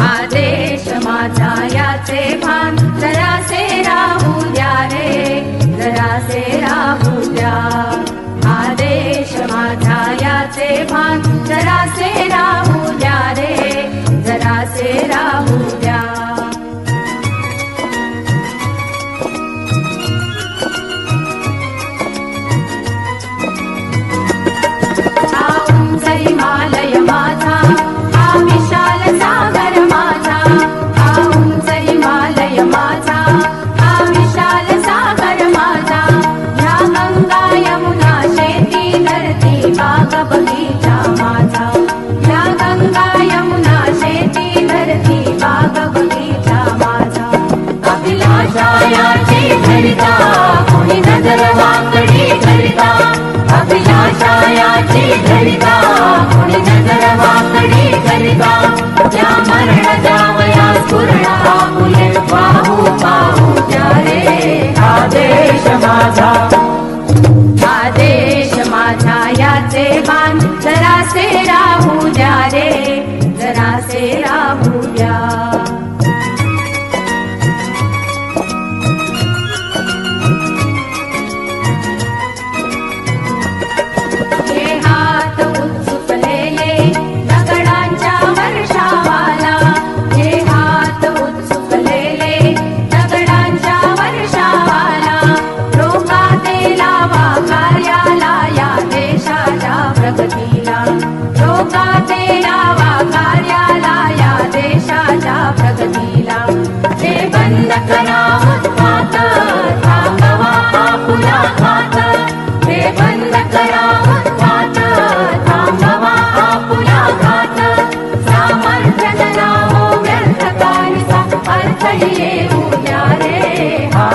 आदेश माझा याचे भान. जरासे राहू द्या रे. जरासे राहू आदेश माझा याचे भान. जरासे वाकडी धरिता अभिलाषायाची धरिता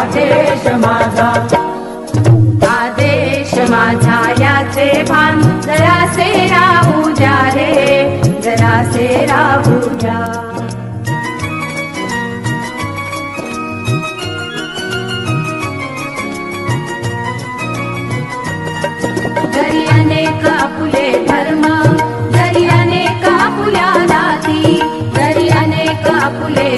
आदेश माझा. आदेश माझा याचे भान जरासे राहू द्या रे जरासे राहू द्या. जरी अनेक फुले धर्म जरी अनेक फुल्या जाती जरी अनेक फुले